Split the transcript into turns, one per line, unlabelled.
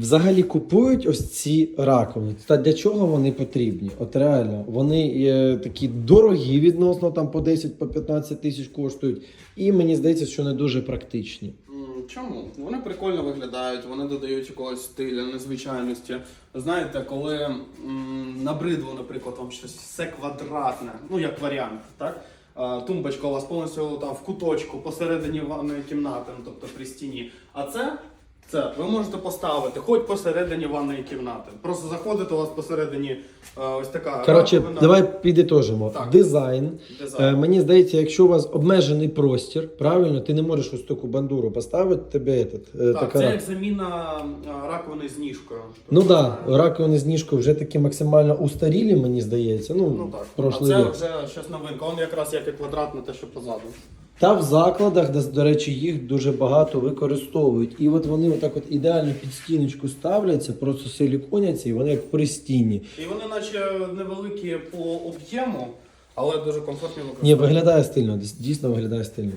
Взагалі купують ось ці раковини. Та для чого вони потрібні? От реально, вони е, такі дорогі відносно там по 10 по 15 тисяч коштують. І мені здається, що не дуже практичні.
Чому? Вони прикольно виглядають, вони додають якогось стилю, незвичайності. Знаєте, коли м, набридло, наприклад, вам щось все квадратне, ну як варіант, так? А, Тумбочка у вас повністю там в куточку посередині ванної кімнати, ну тобто при стіні. А це, це ви можете поставити хоч посередині ванної кімнати. Просто заходите у вас посередині е, ось така.
Коротше,
раковина.
давай підітожимо.
Так.
Дизайн.
Дизайн.
Е, мені здається, якщо у вас обмежений простір, правильно, ти не можеш ось таку бандуру поставити, тебе этот, е,
Так,
така
це
рак-
як заміна а, раковини з ніжкою.
Ну так, да, раковини з ніжкою вже такі максимально устарілі, мені здається. Ну,
Ну так.
прошлий
а це
вік.
вже щось новинка. Он якраз як і квадратне, те, що позаду.
Та в закладах, де, до речі, їх дуже багато використовують. І от вони отак от ідеально під стіночку ставляться, просто силіконяться, і вони як пристінні.
І вони наче невеликі по об'єму, але дуже комфортні в
Ні, виглядає стильно, дійсно виглядає стильно.